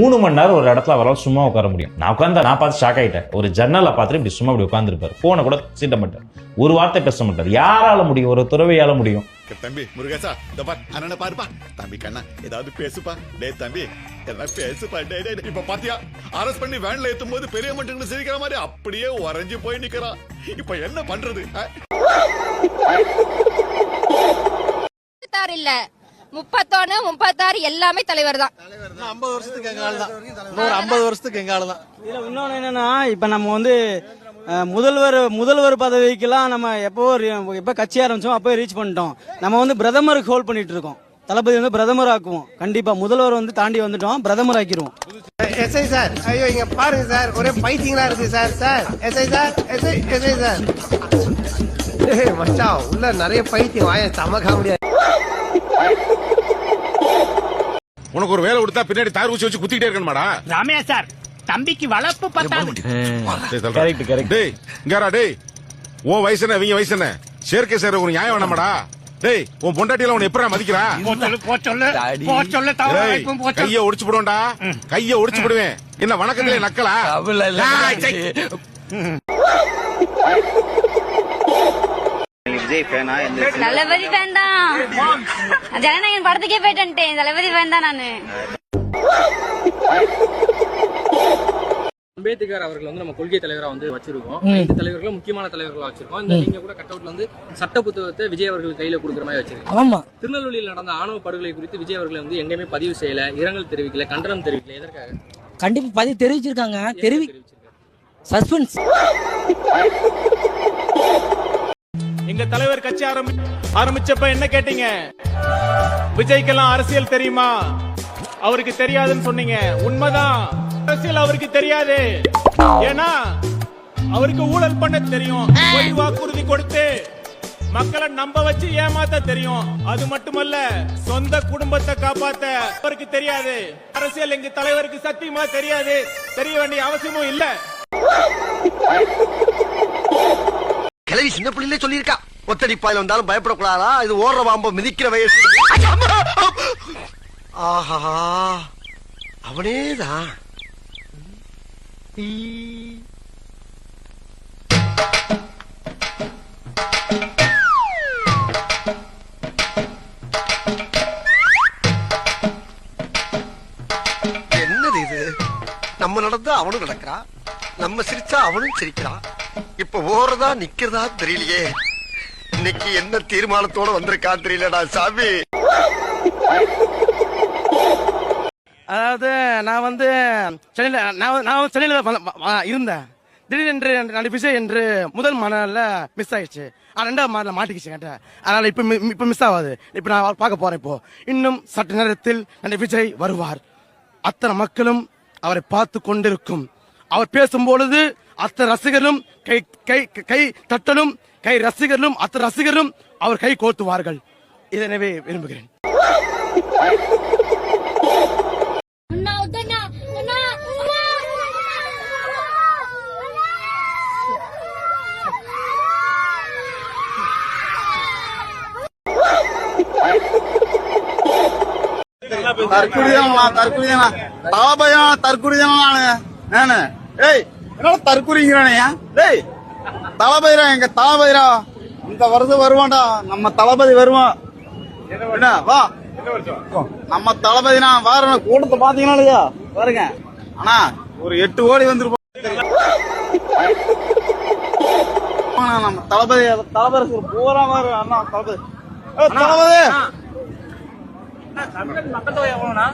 மூணு மணி நேரம் ஒரு இடத்துல அவரால் சும்மா உட்கார முடியும். நான் உட்காந்து நான் பார்த்து ஷாக் ஆயிட்டேன். ஒரு ஜன்னலை பார்த்துட்டு இப்படி சும்மா இப்படி உட்காந்துருப்பாரு போனை கூட சீட்ட மாட்டார். ஒரு வார்த்தை பேச மாட்டார். யாரால முடியும்? ஒரு துறவையால முடியும். தம்பி முருகேசா இந்த பார் அண்ணனை பாருப்பா. தம்பி கண்ணா ஏதாவது பேசுப்பா. டேய் தம்பி பேசுப்பா. டேய், டேய். இப்ப பாத்தியா? அரஸ்ட் பண்ணி வேன்ல ஏத்தும் போது பெரிய மனுஷங்க சிரிக்கிற மாதிரி அப்படியே உறைஞ்சு போய் நிக்கிறான் இப்ப என்ன பண்றது இல்ல முப்பத்தொன்னு முப்பத்தாறு எல்லாமே தலைவர் தான். ஐம்பது வருஷத்துக்கு எங்க ஆள் தான். இன்னொரு ஐம்பது வருஷத்துக்கு எங்க ஆள் தான். இதுல இன்னொன்னு என்னன்னா இப்ப நம்ம வந்து முதல்வர் முதல்வர் பதவிக்கெல்லாம் நம்ம எப்போ எப்ப கட்சி ஆரம்பிச்சோம் அப்போ ரீச் பண்ணிட்டோம். நம்ம வந்து பிரதமருக்கு ஹோல்ட் பண்ணிட்டு இருக்கோம். தளபதி வந்து பிரதமர் ஆக்குவோம். கண்டிப்பா முதல்வர் வந்து தாண்டி வந்துட்டோம். பிரதமர் ஆக்கிடுவோம். எஸ்ஐ சார் ஐயோ இங்க பாருங்க சார். ஒரே பைத்தியங்களா இருக்கு sir sir. SI sir SI SI sir. ஏய், மச்சான் உள்ள நிறைய பைத்தியம். வாய செம காமெடியா உனக்கு ஒரு வேலை கொடுத்தா பின்னாடி தார் ஊசி வச்சு குத்திக்கிட்டே இருக்கணுமாடா? ரமேஷ் சார் தம்பிக்கு வளர்ப்பு பத்தாது. Correct correct. டேய் இங்காரா டேய். உன் வயசு என்ன இவங்க வயசு என்ன? சேர்க்கை சேர ஒரு நியாயம் வேணாமாடா? டேய் உன் பொண்டாட்டியில உன்னை எப்படா மதிக்கிறா? கைய ஒடிச்சு போடுவேன்டா கைய ஒடிச்சு போடுவேன். என்ன வணக்கத்திலே நக்கலா? டேய், சை. தளபதி ஃபேன் தான் ஜனநாயகன் படத்துக்கே போயிட்டேன் தளபதி ஃபேன் தான் நானு. அம்பேத்கர் அவர்கள் வந்து நம்ம கொள்கை தலைவரா வந்து வச்சிருக்கோம். ஐந்து தலைவர்களும் முக்கியமான தலைவர்களா வச்சிருக்கோம். இந்த நீங்க கூட கட் அவுட்ல வந்து சட்ட புத்தகத்தை விஜய் அவர்கள் கையில கொடுக்குற மாதிரி வச்சிருக்கோம் ஆமா. திருநெல்வேலியில் நடந்த ஆணவ படுகொலை குறித்து விஜய் அவர்களை வந்து எங்கேயுமே பதிவு செய்யல இரங்கல் தெரிவிக்கல கண்டனம் தெரிவிக்கல. எதற்காக? கண்டிப்பா பதிவு தெரிவிச்சிருக்காங்க. தெரிவி சஸ்பென்ஸ். எங்க தலைவர் கட்சி ஆரம்பி ஆரம்பிச்சப்ப என்ன கேட்டீங்க? விஜய்க்கெல்லாம் அரசியல் தெரியுமா? அவருக்கு தெரியாதுன்னு சொன்னீங்க. உண்மைதான். அரசியல் அவருக்கு தெரியாது. ஏன்னா அவருக்கு ஊழல் பண்ண தெரியும். பொய் வாக்குறுதி கொடுத்து மக்களை நம்ப வச்சு ஏமாத்த தெரியும். அது மட்டுமல்ல சொந்த குடும்பத்தை காப்பாத்த அவருக்கு தெரியாது. அரசியல் எங்க தலைவருக்கு சத்தியமா தெரியாது. தெரிய வேண்டிய அவசியமும் இல்ல. கிளவி சின்ன பிள்ளையிலே சொல்லியிருக்கா. ஒத்தடி பாயில வந்தாலும் பயப்படக்கூடாதா? இது ஓடுற பாம்பு மிதிக்கிற வயசு. ஆஹா. அவனேதான். என்னது இது? நம்ம நடந்தா அவனும் நடக்கிறான் நம்ம சிரிச்சா அவனும் சிரிக்கிறான். இப்ப ஓடுறதா நிக்கிறதா தெரியலையே. இன்னைக்கு என்ன தீர்மானத்தோட வந்திருக்கான் தெரியலடா சாமி. அதாவது நான் வந்து சென்னையில் நான் நான் வந்து சென்னையில் இருந்தேன். திடீரென்று நடிப்பு விஜய் என்று முதல் மணல்ல மிஸ் ஆயிடுச்சு. ஆனா ரெண்டாவது மணல மாட்டிக்கிச்சு கேட்டேன் அதனால இப்ப மி- இப்ப மிஸ் ஆகாது. இப்ப நான் பார்க்க போறேன் இப்போ. இன்னும் சற்று நேரத்தில் நடிகை விஜய் வருவார். அத்தனை மக்களும் அவரை பார்த்து கொண்டிருக்கும். அவர் பேசும் பொழுது அத்தனை ரசிகர்களும் கை கை கை தட்டலும் கை ரசிகர்களும் அத்தனை ரசிகர்களும் அவர் கை கோர்த்துவார்கள். இதனவே விரும்புகிறேன். தற்குறிதானா தற்குறிதானா தாபயா தற்குறிதானா நானு நானு. ஏய் என்னடா தற்குறிங்கிறானே? டேய் தளபதிரா எங்க தளபதிரா இந்த வருஷம் வருவான்டா நம்ம தளபதி வருவான். என்ன வா. நம்ம தளபதினா வார கூட்டத்தை பாத்தீங்கன்னா இல்லையா? பாருங்க. அண்ணா ஒரு எட்டு கோடி வந்துருப்போம். நம்ம தளபதி தளபதி பூரா மாறு அண்ணா தளபதி. தளபதி. மக்கள் தொகை எவ்வளவுனா